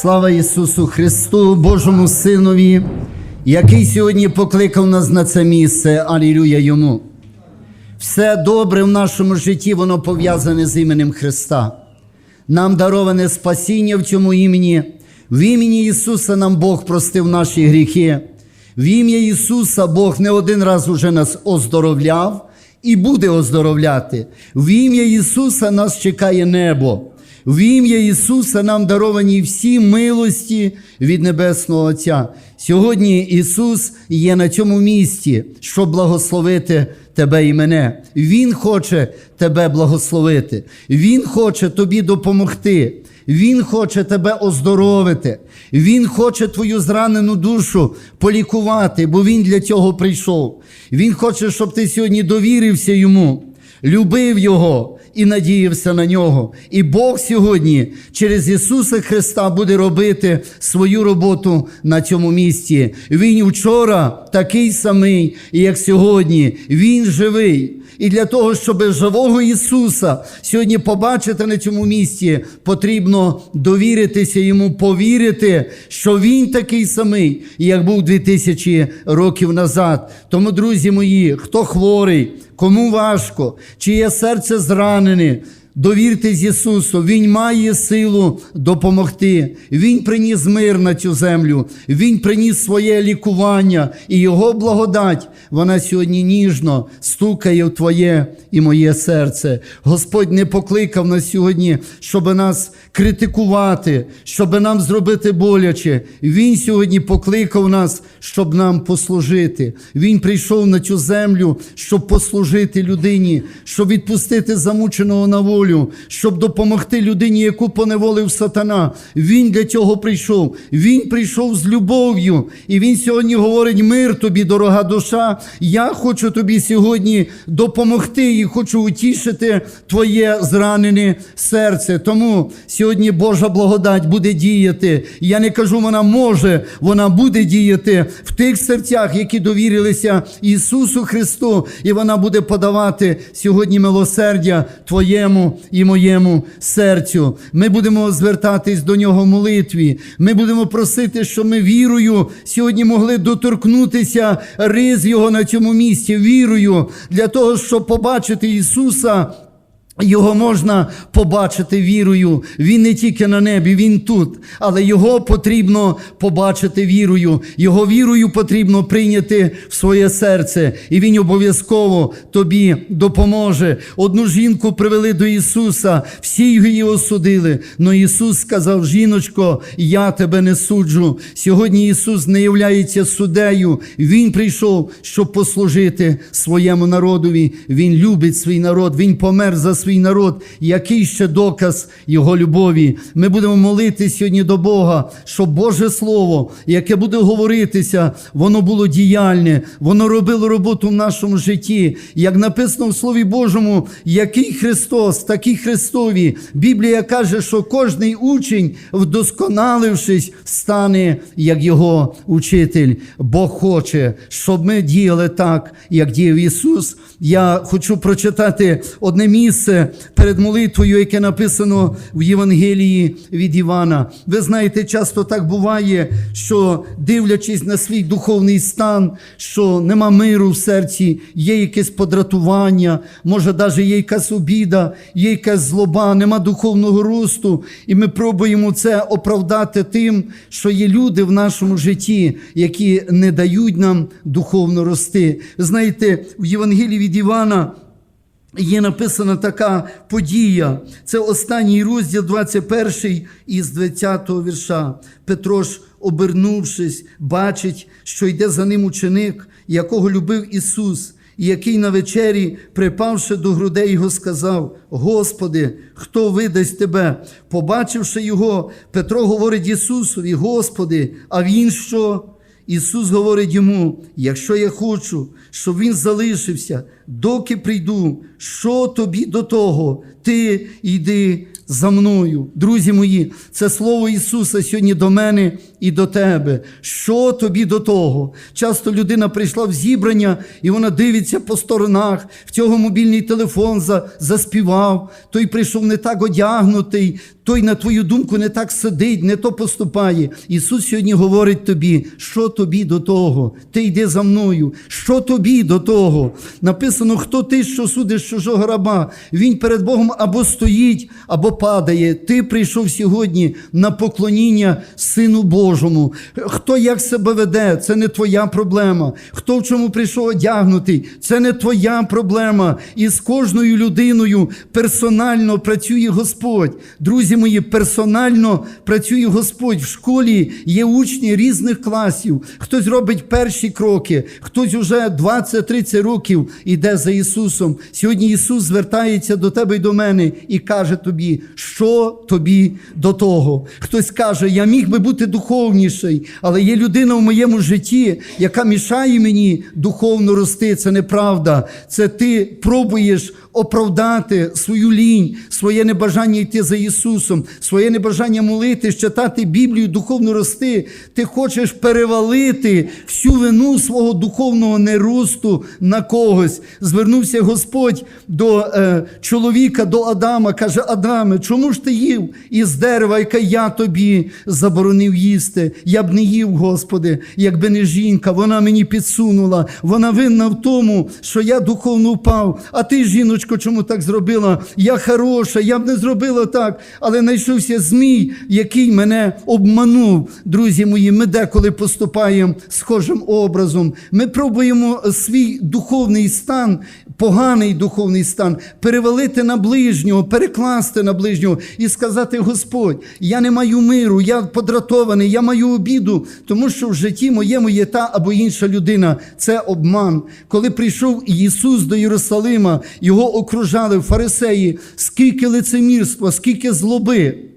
Слава Ісусу Христу, Божому Синові, який сьогодні покликав нас на це місце. Алілюя Йому. Все добре в нашому житті, воно пов'язане з іменем Христа. Нам дароване спасіння в цьому імені. В імені Ісуса нам Бог простив наші гріхи. В ім'я Ісуса Бог не один раз уже нас оздоровляв і буде оздоровляти. В ім'я Ісуса нас чекає небо. В ім'я Ісуса нам даровані всі милості від Небесного Отця. Сьогодні Ісус є на цьому місці, щоб благословити тебе і мене. Він хоче тебе благословити. Він хоче тобі допомогти. Він хоче тебе оздоровити. Він хоче твою зранену душу полікувати, бо Він для цього прийшов. Він хоче, щоб ти сьогодні довірився йому, любив Його і надіявся на нього. І Бог сьогодні через Ісуса Христа буде робити свою роботу на цьому місці. Він вчора такий самий, як сьогодні. Він живий. І для того, щоб живого Ісуса сьогодні побачити на цьому місці, потрібно довіритися йому, повірити, що Він такий самий, як був 2000 років назад. Тому, друзі мої, хто хворий, кому важко, чиє серце зранене. Довіртесь Ісусу, Він має силу допомогти. Він приніс мир на цю землю, Він приніс своє лікування і Його благодать. Вона сьогодні ніжно стукає в Твоє і моє серце. Господь не покликав нас сьогодні, щоб нас критикувати, щоб нам зробити боляче. Він сьогодні покликав нас, щоб нам послужити. Він прийшов на цю землю, щоб послужити людині, щоб відпустити замученого на волю, щоб допомогти людині, яку поневолив сатана. Він для цього прийшов. Він прийшов з любов'ю. І він сьогодні говорить: мир тобі, дорога душа. Я хочу тобі сьогодні допомогти і хочу утішити твоє зранене серце. Тому сьогодні Божа благодать буде діяти. Я не кажу, вона може, вона буде діяти в тих серцях, які довірилися Ісусу Христу, і вона буде подавати сьогодні милосердя твоєму і моєму серцю. Ми будемо звертатись до нього в молитві. Ми будемо просити, щоб ми вірою сьогодні могли доторкнутися риз Його на цьому місці, вірою для того, щоб побачити Ісуса. Його можна побачити вірою. Він не тільки на небі, він тут, але його потрібно побачити вірою. Його вірою потрібно прийняти в своє серце, і він обов'язково тобі допоможе. Одну жінку привели до Ісуса, всі її осудили. Но Ісус сказав: Жіночко, я тебе не суджу. Сьогодні Ісус не являється суддею. Він прийшов, щоб послужити своєму народові. Він любить свій народ, Він помер за свій народ. Який ще доказ Його любові? Ми будемо молити сьогодні до Бога, щоб Боже Слово, яке буде говоритися, воно було діяльне, воно робило роботу в нашому житті. Як написано в Слові Божому, який Христос, такі Христові. Біблія каже, що кожний учень, вдосконалившись, стане як його учитель. Бог хоче, щоб ми діяли так, як діяв Ісус. Я хочу прочитати одне місце перед молитвою, яке написано в Євангелії від Івана. Ви знаєте, часто так буває, що дивлячись на свій духовний стан, що нема миру в серці, є якесь подратування, може навіть є якась обіда, є якась злоба, нема духовного росту, і ми пробуємо це оправдати тим, що є люди в нашому житті, які не дають нам духовно рости. Знаєте, в Євангелії від Івана. Є написана така подія. Це останній розділ, 21 із 20-го вірша. Петро ж, обернувшись, бачить, що йде за ним ученик, якого любив Ісус, і який на вечері, припавши до грудей його, сказав: Господи, хто видасть тебе? Побачивши його, Петро говорить Ісусові: Господи, а він що? Ісус говорить йому: якщо я хочу, щоб він залишився, доки прийду, що тобі до того? Ти йди за мною. Друзі мої, це слово Ісуса сьогодні до мене і до тебе. Що тобі до того? Часто людина прийшла в зібрання, і вона дивиться по сторонах, в цього мобільний телефон заспівав, той прийшов не так одягнутий, той, на твою думку, не так сидить, не то поступає. Ісус сьогодні говорить тобі, що тобі до того? Ти йди за мною. Що тобі до того? Написано, хто ти, що судиш чужого раба? Він перед Богом або стоїть, або падає. Ти прийшов сьогодні на поклоніння Сину Божому. Хто як себе веде, це не твоя проблема. Хто в чому прийшов одягнутий, це не твоя проблема. І з кожною людиною персонально працює Господь. Друзі мої, персонально працює Господь. В школі є учні різних класів. Хтось робить перші кроки, хтось уже 20-30 років іде за Ісусом. Сьогодні Ісус звертається до тебе і до мене і каже тобі, що тобі до того. Хтось каже, я міг би бути духовніший, але є людина в моєму житті, яка мішає мені духовно рости. Це неправда. Це ти пробуєш оправдати свою лінь, своє небажання йти за Ісусом, своє небажання молитись, читати Біблію, духовно рости. Ти хочеш перевалити всю вину свого духовного неросту на когось. Звернувся Господь до е, чоловіка, до Адама, каже: Адаме, чому ж ти їв із дерева, яке я тобі заборонив їсти? Я б не їв, Господи, якби не жінка, вона мені підсунула, вона винна в тому, що я духовно впав. А ти, жіночко, чому так зробила? Я хороша, я б не зробила так, але знайшовся змій, який мене обманув. Друзі мої, ми деколи поступаємо схожим образом. Ми пробуємо свій духовний стан, поганий духовний стан, перевалити на ближнього, перекласти на ближнього і сказати: Господь, я не маю миру, я подратований, я маю обіду, тому що в житті моєму є та або інша людина. Це обман. Коли прийшов Ісус до Єрусалима, його окружали фарисеї, скільки лицемірства, скільки злоби.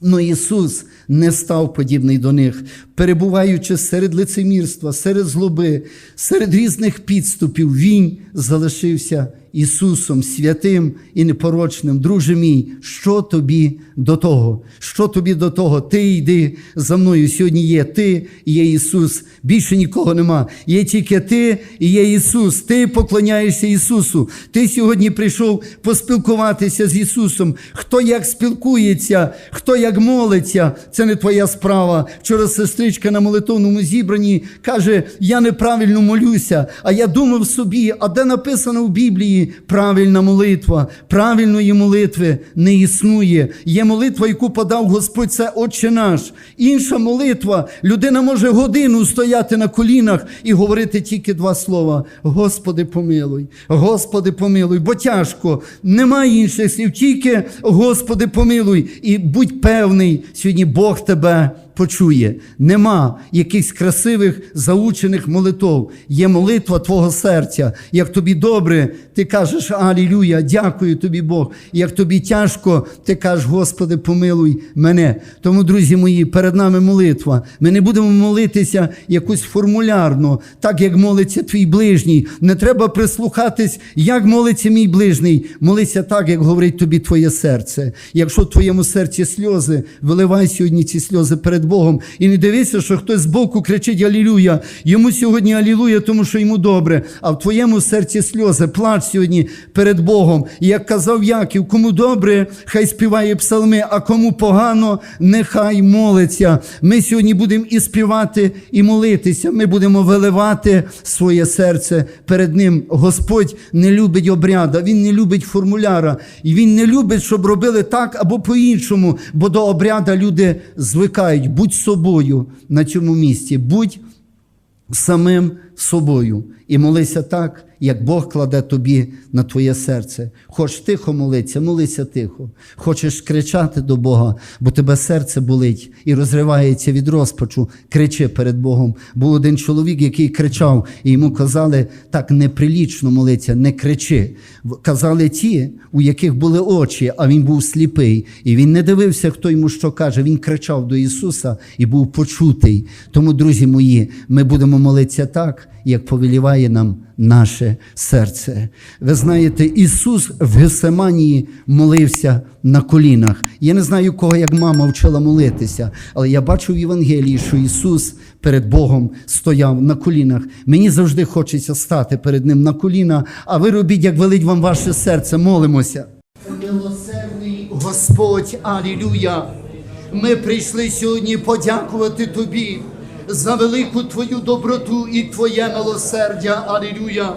Но Ісус не став подібний до них, перебуваючи серед лицемірства, серед злоби, серед різних підступів, Він залишився Ісусом святим і непорочним. Друже мій, що тобі до того? Що тобі до того? Ти йди за мною. Сьогодні є ти і є Ісус. Більше нікого нема. Є тільки ти і є Ісус. Ти поклоняєшся Ісусу. Ти сьогодні прийшов поспілкуватися з Ісусом. Хто як спілкується, хто як молиться, це не твоя справа. Вчора сестричка на молитовному зібранні каже: Я неправильно молюся, а я думав собі, а де написано в Біблії правильна молитва, правильної молитви не існує. Є молитва, яку подав Господь, це Отче наш. Інша молитва, людина може годину стояти на колінах і говорити тільки два слова: Господи, помилуй, Господи, помилуй, бо тяжко. Немає інших слів, тільки Господи, помилуй. І будь певний, сьогодні Бог тебе почує. Нема якихось красивих заучених молитов. Є молитва твого серця. Як тобі добре, ти кажеш Алілюя, дякую тобі, Бог. Як тобі тяжко, ти кажеш, Господи, помилуй мене. Тому, друзі мої, перед нами молитва. Ми не будемо молитися якось формулярно, так як молиться твій ближній. Не треба прислухатись, як молиться мій ближній. Молися так, як говорить тобі твоє серце. Якщо в твоєму серці сльози, виливай сьогодні ці сльози перед Богом. І не дивися, що хтось збоку кричить Алілюя. Йому сьогодні Алілуя, тому що йому добре. А в твоєму серці сльози, плач сьогодні перед Богом. І як казав Яків, кому добре, хай співає псалми, а кому погано, нехай молиться. Ми сьогодні будемо і співати, і молитися. Ми будемо виливати своє серце перед Ним. Господь не любить обряда, Він не любить формуляра. І Він не любить, щоб робили так або по-іншому, бо до обряда люди звикають. Будь собою на цьому місці, будь самим собою. І молися так, як Бог кладе тобі на твоє серце. Хочеш тихо молитися, молися тихо. Хочеш кричати до Бога, бо тебе серце болить і розривається від розпачу. Кричи перед Богом. Був один чоловік, який кричав, і йому казали, так неприлічно молиться, не кричи. Казали ті, у яких були очі, а він був сліпий. І він не дивився, хто йому що каже. Він кричав до Ісуса і був почутий. Тому, друзі мої, ми будемо молитися так, як повеліває нам наше серце. Ви знаєте, Ісус в Гесеманії молився на колінах. Я не знаю, кого як мама вчила молитися, але я бачу в Євангелії, що Ісус перед Богом стояв на колінах. Мені завжди хочеться стати перед Ним на коліна, а ви робіть, як велить вам ваше серце, молимося. Милосердний Господь, алілюя. Ми прийшли сьогодні подякувати Тобі за велику Твою доброту і Твоє милосердя, алілюя.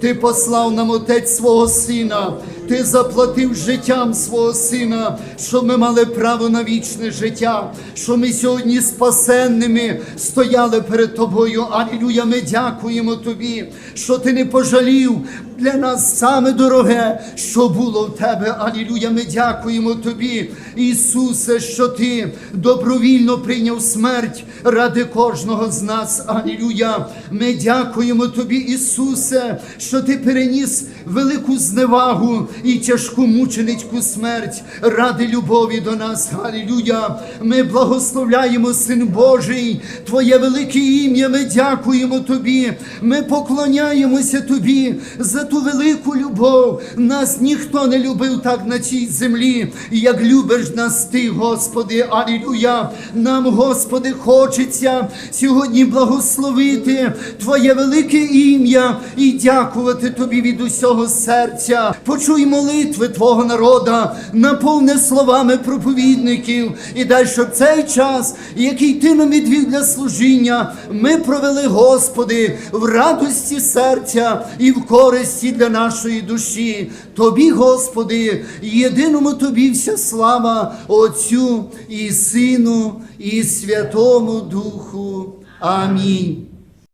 Ти послав нам Отець свого Сина, Ти заплатив життям свого Сина, щоб ми мали право на вічне життя, що ми сьогодні спасенними стояли перед Тобою. Алілюя, ми дякуємо Тобі, що Ти не пожалів для нас саме дороге, що було в Тебе. Алілюя, ми дякуємо Тобі, Ісусе, що Ти добровільно прийняв смерть ради кожного з нас. Алілюя. Ми дякуємо Тобі, Ісусе, що Ти переніс велику зневагу і тяжку мученицьку смерть ради любові до нас. Алілюя. Ми благословляємо, Син Божий, Твоє велике ім'я. Ми дякуємо Тобі. Ми поклоняємося Тобі за ту велику любов. Нас ніхто не любив так на цій землі, як любиш нас Ти, Господи. Алілюя. Нам, Господи, хочеться сьогодні благословити Твоє велике ім'я і дякувати Тобі від усього серця. Почуй молитви Твого народа, наповни словами проповідників і дай, щоб цей час, який Ти нам відвів для служіння, ми провели, Господи, в радості серця і в користі для нашої душі. Тобі, Господи, єдиному Тобі вся слава Отцю і Сину, і Святому Духу. Амінь.